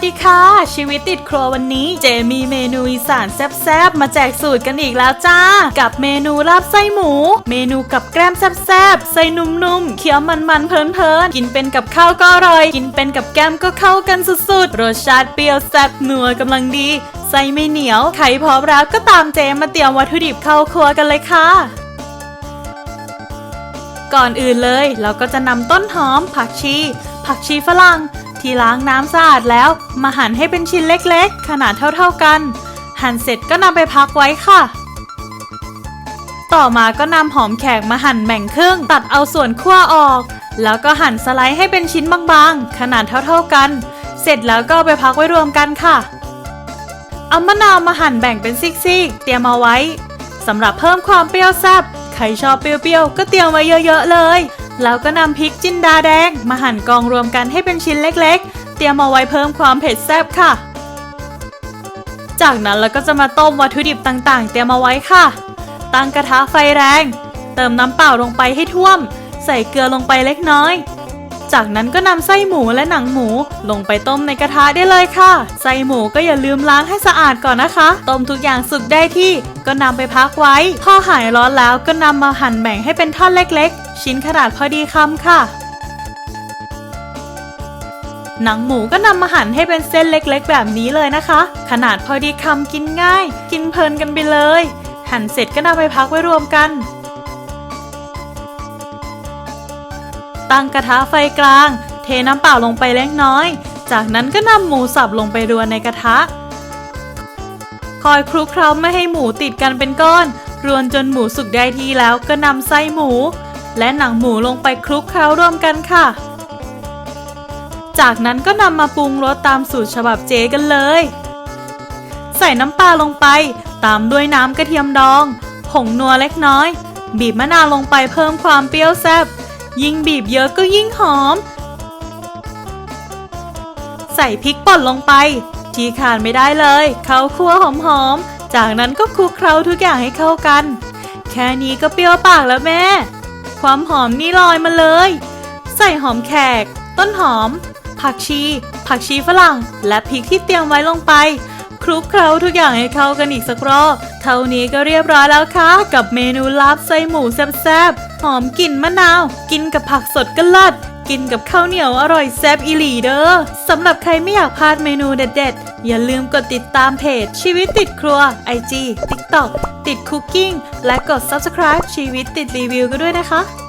วัสดีค่ะ ชีวิตติดครัววันนี้ เจมีเมนูอีสานแซ่บๆ มาแจกสูตรกันอีกแล้วจ้า กับเมนูลาบไส้หมู เมนูกับแกล้มแซ่บๆ ไส้นุ่มๆ เคี้ยวมันๆ เพลินๆ กินเป็นกับข้าวก็อร่อย กินเป็นกับแก้มก็เข้ากันสุดๆ รสชาติเปรี้ยวแซ่บนัวกำลังดีไส้ไม่เหนียวใครพร้อมแล้วก็ตามเจมาเตรียมวัตถุดิบเข้าครัวกันเลยค่ะก่อนอื่นเลย เราก็จะนำต้นหอม ผักชี ผักชีฝรั่ง ที่ล้างน้ำสะอาดแล้ว มาหั่นให้เป็นชิ้นเล็กๆ ขนาดเท่าๆกัน หั่นเสร็จก็นำไปพักไว้ค่ะ ต่อมาก็นำหอมแขกมาหั่นแบ่งครึ่ง ตัดเอาส่วนขั้วออก แล้วก็หั่นสไลด์ให้เป็นชิ้นบางๆ ขนาดเท่าๆกัน เสร็จแล้วก็ไปพักไว้รวมกันค่ะเอามะนาวมาหั่นแบ่งเป็นซีกๆ เตรียมเอาไว้สำหรับเพิ่มความเปรี้ยวแซ่บใครชอบเปรี้ยวๆ ก็เตรียมไว้เยอะๆเลย แล้วก็นำพริกจินดาแดง มาหั่นกองรวมกันให้เป็นชิ้นเล็กๆ เตรียมเอาไว้เพิ่มความเผ็ดแซ่บค่ะ จากนั้นเราก็จะมาต้มวัตถุดิบต่างๆ เตรียมเอาไว้ค่ะ ตั้งกระทะไฟแรง เติมน้ำเปล่าลงไปให้ท่วม ใส่เกลือลงไปเล็กน้อย จากนั้นก็นำไส้หมูและหนังหมู ลงไปต้มในกระทะได้เลยค่ะ ไส้หมูก็อย่าลืมล้างให้สะอาดก่อนนะคะ ต้มทุกอย่างสุกได้ที่ ก็นำไปพักไว้ พอหายร้อนแล้วก็นำมาหั่นแบ่งให้เป็นท่อนเล็กๆ ชิ้นขนาดพอดีคำค่ะหนังหมูก็นำมาหั่นให้เป็นเส้นเล็กๆ แบบนี้เลยนะคะ ขนาดพอดีคำกินง่าย กินเพลินกันไปเลย หั่นเสร็จก็นำไปพักไว้รวมกัน ตั้งกระทะไฟกลาง เทน้ำเปล่าลงไปเล็กน้อย จากนั้นก็นำหมูสับลงไปรวนในกระทะ คอยคลุกเคล้าไม่ให้หมูติดกันเป็นก้อน รวนจนหมูสุกได้ที่แล้วก็นำไส้หมู และหนังหมูลงไปคลุกเคล้ารวมกันค่ะ จากนั้นก็นำมาปรุงรสตามสูตรฉบับเจกันเลย ใส่น้ำปลาลงไป ตามด้วยน้ำกระเทียมดอง ผงนัวเล็กน้อย บีบมะนาวลงไปเพิ่มความเปรี้ยวแซ่บ ยิ่งบีบเยอะก็ยิ่งหอม ใส่พริกป่นลงไป ที่ขาดไม่ได้เลยข้าวคั่วหอมๆ จากนั้นก็คลุกเคล้าทุกอย่างให้เข้ากัน แค่นี้ก็เปรี้ยวปากแล้วแม่ ความหอมนี่ลอยมาเลย ใส่หอมแขก ต้นหอม ผักชี ผักชีฝรั่ง และพริกที่เตรียมไว้ลงไป ลุกเคล้าทุกอย่างให้เข้ากันอีกสักรอบ เท่านี้ก็เรียบร้อยแล้วค่ะ กับเมนูลาบไส้หมูแซ่บๆ หอมกลิ่นมะนาว กินกับผักสดก็เลิศกินกับข้าวเหนียวอร่อยแซ่บอีหลีเด้อสำหรับใครไม่อยากพลาดเมนูเด็ดๆ อย่าลืมกดติดตามเพจ ชีวิตติดครัว IG TikTok ติดคุกกิ้งและกด Subscribe ชีวิตติดรีวิวก็ด้วยนะคะ